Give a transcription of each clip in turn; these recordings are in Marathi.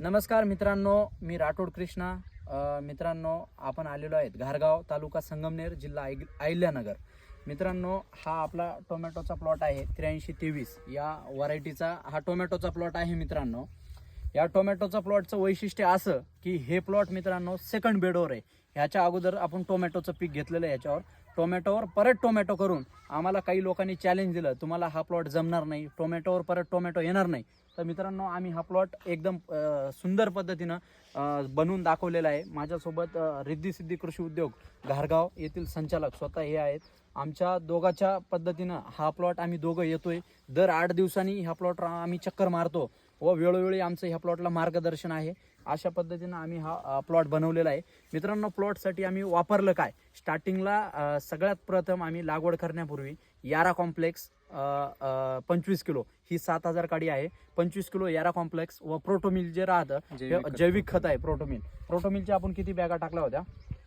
नमस्कार मित्रांनो मी राठोड कृष्णा. मित्रांनो आपण आलेलो आहेत घारगाव तालुका संगमनेर जिल्हा ऐग- अहिल्यानगर. मित्रांनो हा आपला टोमॅटोचा प्लॉट आहे त्र्याऐंशी तेवीस. या व्हरायटीचा हा टोमॅटोचा प्लॉट आहे मित्रांनो. या टोमॅटोचा प्लॉटचं वैशिष्ट्य असं की हे प्लॉट मित्रांनो सेकंड बेडवर आहे. ह्याच्या अगोदर आपण टोमॅटोचं पीक घेतलेलं आहे याच्यावर. टोमॅटोवर परत टोमॅटो करून आम्हाला काही लोकांनी चॅलेंज दिलं तुम्हाला हा प्लॉट जमणार नाही टोमॅटोवर परत टोमॅटो येणार नाही. तर मित्रांनो आम्ही हा प्लॉट एकदम सुंदर पद्धतीनं बनवून दाखवलेला आहे. माझ्यासोबत रिद्धी सिद्धी कृषी उद्योग घारगाव येथील संचालक स्वतः हे आहेत. आमच्या दोघाच्या पद्धतीनं हा प्लॉट आम्ही दोघं येतोय. दर आठ दिवसांनी हा प्लॉट आम्ही चक्कर मारतो. व वेळोवेळी आमचं ह्या प्लॉटला मार्गदर्शन आहे. अशा पद्धतीनं आम्ही हा प्लॉट बनवलेला आहे. मित्रांनो प्लॉटसाठी आम्ही वापरलं काय? स्टार्टिंगला सगळ्यात प्रथम आम्ही लागवड करण्यापूर्वी यारा कॉम्प्लेक्स पंचवीस किलो. ही सात हजार काडी आहे. पंचवीस किलो यारा कॉम्प्लेक्स व प्रोटोमिल जे राहतं. जैविक खत. आहे प्रोटोमिल प्रोटोमिलच्या आपण किती बॅगा टाकल्या होत्या?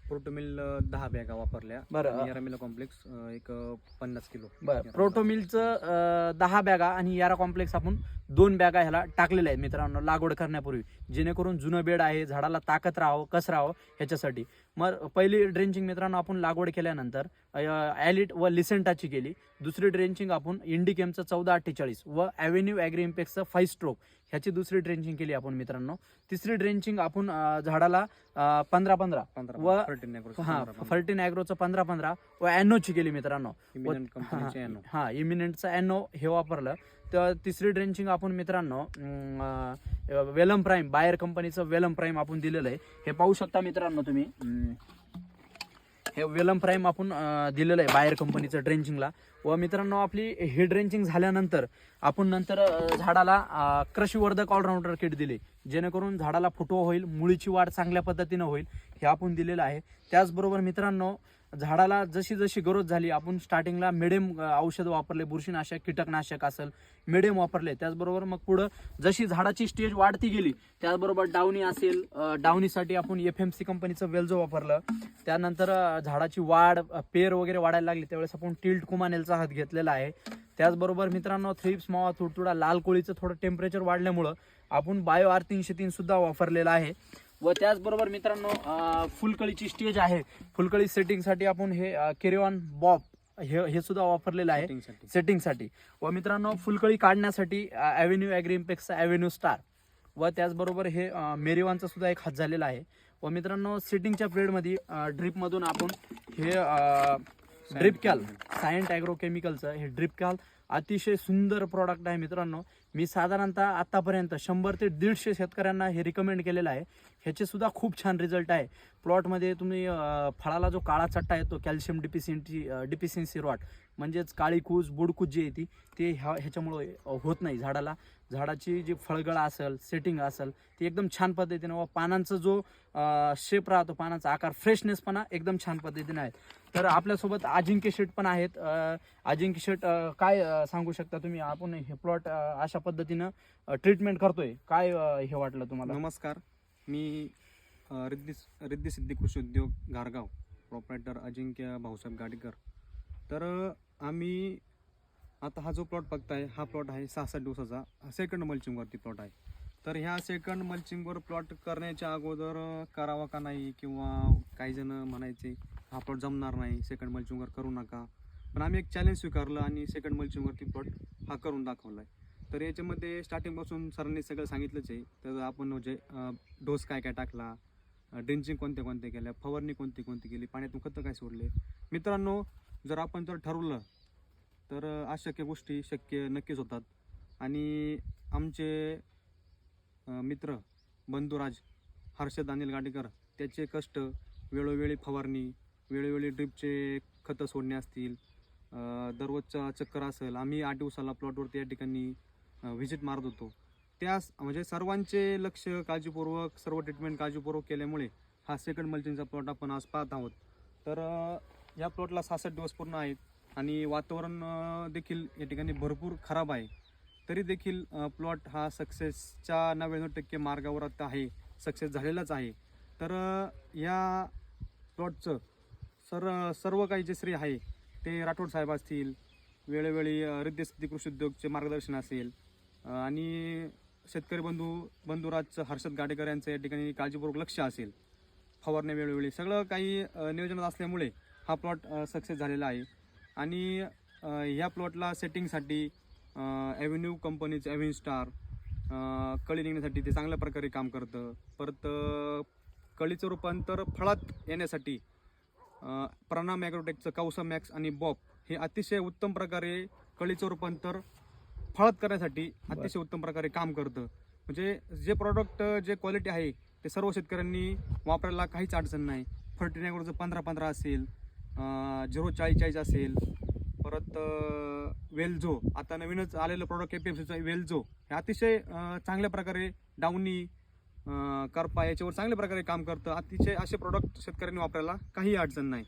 प्रोटोमिल दहा बॅगा वापरल्या. बरं. आणि यारामिला कॉम्प्लेक्स अं, एक अं, पन्नास किलो. बरं. प्रोटोमिलचं अं, दहा बॅगा आणि यारा कॉम्प्लेक्स आपण दोन बॅगा ह्याला टाकलेल्या आहेत मित्रांनो लागवड करण्यापूर्वी. जेणेकरून जुनं बेड आहे झाडाला ताकद राहावं कस राहावं ह्याच्यासाठी. मग पहिली ड्रेंचिंग मित्रांनो आपण लागवड केल्यानंतर ॲलिट व लिसेंटाची केली. दुसरी ड्रेंचिंग आपण इंडिकेमचं चौदा अठ्ठेचाळीस व ॲव्हेन्यू ॲग्री फाईव्ह स्ट्रोक ह्याची दुसरी ड्रेंचिंग केली आपण मित्रांनो. तिसरी ड्रेंचिंग आपण झाडाला पंधरा पंधरा व- हा फर्टिन ॲग्रोचं पंधरा पंधरा व ॲनोची केली मित्रांनो. हा, हा इमिनेंटचा ॲनो हे वापरलं. तर तिसरी ड्रेंचिंग आपण मित्रांनो वेलम प्राईम बायर कंपनीचं वेलम प्राईम आपण दिलेलं आहे. हे पाहू शकता मित्रांनो तुम्ही. हे वेलम प्राईम आपण दिलेलं आहे बाहेर कंपनीचं ड्रेंचिंगला. व मित्रांनो आपली हे ड्रेंचिंग झाल्यानंतर आपण नंतर झाडाला अं, कृषीवर्धक ऑलराऊंडर किट दिले. जेणेकरून झाडाला फुटवा होईल मुळीची वाढ चांगल्या पद्धतीनं होईल हे आपण दिलेलं आहे. त्याचबरोबर मित्रांनो झाडाला जशी जशी गरज झाली आपण स्टार्टिंगला मिडियम औषध वापरले बुरशीनाशक कीटकनाशक असेल मिडियम वापरले त्याचबरोबर मग पुढं जशी झाडाची स्टेज वाढती गेली त्याचबरोबर डावणी असेल डावणीसाठी आपण एफ एम सी कंपनीचं वेलजो वापरलं. त्यानंतर झाडाची वाढ पेर वगैरे वाढायला लागली त्यावेळेस आपण टिल्ट कुमानेलचा हात घेतलेला आहे. त्याचबरोबर मित्रांनो थ्रिप्स मावा तुडतुडा लाल कोळीचं थोडं टेम्परेचर वाढल्यामुळं आपण बायो आर तीनशे तीन सुद्धा वापरलेलं आहे. व त्याचबरोबर मित्रांनो फुलकळीची स्टेज आहे. फुलकळी सेटिंगसाठी आपण हे केरिऑन बॉब हे हे सुद्धा वापरलेलं आहे. सेटिंगसाठी व मित्रांनो फुलकळी काढण्यासाठी ॲव्हेन्यू ॲग्रीम्पेक्सचा ॲव्हेन्यू स्टार व त्याचबरोबर हे मेरिवानचा सुद्धा एक हात झालेला आहे. व मित्रांनो सेटिंगच्या पिरियडमध्ये ड्रिपमधून आपण हे ड्रिप कॅल. सायंट ॲग्रो केमिकलचं हे ड्रिप कॅल अतिशय सुंदर प्रॉडक्ट आहे मित्रांनो. मी साधारणतः आत्तापर्यंत शंभर ते दीडशे शेतकऱ्यांना हे रिकमेंड केलेलं आहे. ह्याचे सुद्धा खूप छान रिझल्ट आहे. प्लॉटमध्ये तुम्ही फळाला जो काळा चट्टा येतो कॅल्शियम डिफिशियंटी डिफिशियन्सी रॉट म्हणजेच काळी कूज बुडकूज जी येते ते ह्या ह्याच्यामुळं होत नाही झाडाला. झाडाची जी फळगळ असेल सेटिंग असेल ती एकदम छान पद्धतीनं व पानांचा जो शेप राहतो पानाचा आकार फ्रेशनेसपणा एकदम छान पद्धतीने आहे. तर आपल्यासोबत अजिंक्य शेट पण आहेत. अजिंक्य शेट काय सांगू शकता तुम्ही? आपण हे प्लॉट अशा पद्धतीनं ट्रीटमेंट करतोय. काय हे वाटलं तुम्हाला? नमस्कार. मी रिद्धी रिद्धी सिद्धी कृषी उद्योग गारगाव प्रॉपरेटर अजिंक्य भाऊसाहेब गाडीकर. तर आम्ही आता हा जो प्लॉट बघताय हा प्लॉट आहे सहासष्ट दिवसाचा. सेकंड मल्चिंगवरती प्लॉट आहे. तर ह्या सेकंड मल्चिंगवर प्लॉट करण्याच्या अगोदर करावा का नाही किंवा काही जण म्हणायचे हा प्लॉट जमणार नाही सेकंड मल्चिंगवर करू नका. पण आम्ही एक चॅलेंज स्वीकारलं आणि सेकंड मल्चिंगवरती प्लॉट हा करून दाखवला आहे तर याच्यामध्ये स्टार्टिंगपासून सरांनी सगळं सांगितलंच आहे. तर आपण म्हणजे डोस काय काय टाकला ड्रिंचिंग कोणते कोणते केल्या फवारणी कोणती कोणती केली पाण्यातून खतं काय सोडले. मित्रांनो जर आपण जर ठरवलं तर अशक्य गोष्टी शक्य नक्कीच होतात. आणि आमचे मित्र बंधुराज हर्षद अनिल गाडेकर त्याचे कष्ट वेळोवेळी फवारणी वेळोवेळी ड्रिपचे खतं सोडणे असतील दररोजचा चक्कर असेल आम्ही आठ दिवसाला प्लॉटवरती या ठिकाणी व्हिजिट मारत होतो. त्या म्हणजे सर्वांचे लक्ष काळजीपूर्वक सर्व ट्रीटमेंट काळजीपूर्वक केल्यामुळे हा सेकंड मल्चिंगचा प्लॉट आपण आज पाहत आहोत. तर या प्लॉटला सहासष्ट दिवस पूर्ण आहेत आणि वातावरण देखील या ठिकाणी भरपूर खराब आहे. तरी देखील प्लॉट हा सक्सेसच्या नव्याण्णव टक्के मार्गावर आता आहे. सक्सेस झालेलाच आहे. तर या प्लॉटचं सर सर्व काही जे श्रेय आहे ते राठोड साहेब असतील वेळोवेळी अं, कृषी उद्योगचे मार्गदर्शन असेल आणि शेतकरी बंधू बंधुराज हर्षद गाडेकर यांचं या ठिकाणी काळजीपूर्वक लक्ष असेल. फवारण्या वेळोवेळी. सगळं काही नियोजनात असल्यामुळे हा प्लॉट सक्सेस झालेला आहे. आणि ह्या प्लॉटला सेटिंगसाठी ॲव्हेन्यू कंपनीचं ॲव्हेन्यू स्टार कळी निघण्यासाठी ते चांगल्या प्रकारे काम करतं. परत कळीचं रूपांतर फळात येण्यासाठी प्रणाम मॅग्रोटेकचं कौसा मॅक्स आणि बॉप हे अतिशय उत्तम प्रकारे कळीचं रूपांतर फळात करण्यासाठी अतिशय उत्तम प्रकारे काम करतं. म्हणजे जे प्रॉडक्ट जे क्वालिटी आहे ते सर्व शेतकऱ्यांनी वापरायला काहीच अडचण नाही. फर्टिनायगरचं पंधरा पंधरा असेल झिरो चाळीस चाळीस असेल परत वेलझो. आता नवीनच आलेलं प्रॉडक्ट के पी एफ सीचं वेलझो. हे अतिशय चांगल्या प्रकारे डाऊनी करपा याच्यावर चांगल्या प्रकारे काम करतं. अतिशय असे प्रॉडक्ट शेतकऱ्यांनी वापरायला काही अडचण नाही.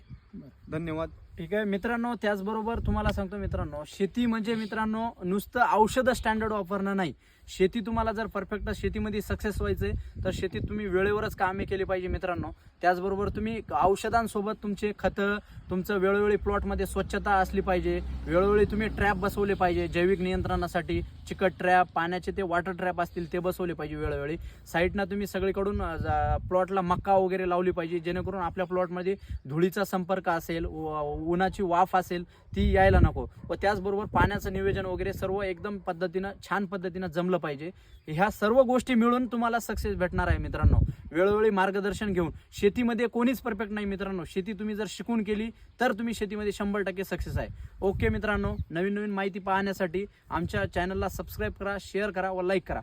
धन्यवाद. ठीक आहे. मित्रांनो त्याचबरोबर तुम्हाला सांगतो मित्रांनो शेती म्हणजे मित्रांनो नुसतं औषध स्टँडर्ड वापरणं नाही. शेती तुम्हाला जर परफेक्ट शेतीमध्ये सक्सेस व्हायचं आहे तर शेतीत तुम्ही वेळेवरच कामे केली पाहिजे मित्रांनो. त्याचबरोबर तुम्ही औषधांसोबत तुमचे खतं तुमचं वेळोवेळी प्लॉटमध्ये स्वच्छता असली पाहिजे वेळोवेळी तुम्ही ट्रॅप बसवले पाहिजे जैविक नियंत्रणासाठी. चिकट ट्रॅप पाण्याचे ते वॉटर ट्रॅप असतील ते बसवले पाहिजे वेळोवेळी. साईडनं तुम्ही सगळीकडून प्लॉटला मक्का वगैरे लावली पाहिजे जेणेकरून आपल्या प्लॉटमध्ये धुळीचा संपर्क असेल उन्हाची वाफ असेल ती यायला नको. व त्याचबरोबर पाण्याचं नियोजन वगैरे सर्व एकदम पद्धतीनं छान पद्धतीनं जमलं पाहिजे. ह्या सर्व गोष्टी मिळून तुम्हाला सक्सेस भेटणार आहे मित्रांनो. वेळोवेळी मार्गदर्शन घेऊन. शेतीमध्ये कोणीच परफेक्ट नाही मित्रांनो. शेती तुम्ही जर शिकून केली तर तुम्ही शेतीमध्ये शंभर टक्के सक्सेस आहे. ओके मित्रांनो नवीन नवीन माहिती पाहण्यासाठी आमच्या चॅनलला सबस्क्राईब करा शेअर करा व लाईक करा.